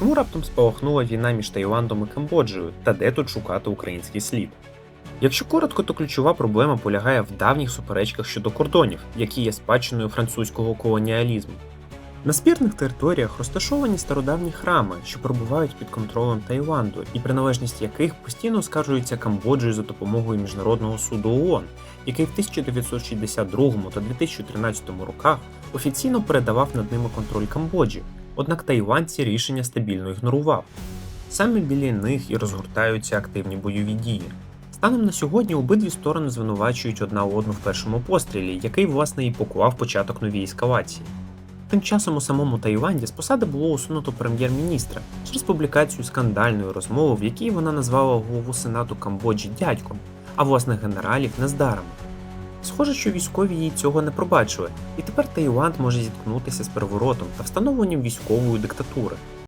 Чому раптом спалахнула війна між Таїландом і Камбоджею та де тут шукати український слід? Якщо коротко, то ключова проблема полягає в давніх суперечках щодо кордонів, які є спадщиною французького колоніалізму. На спірних територіях розташовані стародавні храми, що перебувають під контролем Таїланду, і приналежність яких постійно оскаржується Камбоджею за допомогою Міжнародного суду ООН, який в 1962 та 2013 роках офіційно передавав над ними контроль Камбоджі, однак ці рішення стабільно ігнорував. Саме біля них і розгортаються активні бойові дії. Станом на сьогодні обидві сторони звинувачують одна одну в першому пострілі, який власне і поклав початок новій ескалації. Тим часом у самому Таїланді з посади було усунуто прем'єр-міністра через публікацію скандальної розмови, в якій вона назвала голову Сенату Камбоджі дядьком, а власних генералів нездарами. Схоже, що військові їй цього не пробачили, і тепер Таїланд може зіткнутися з переворотом та встановленням військової диктатури.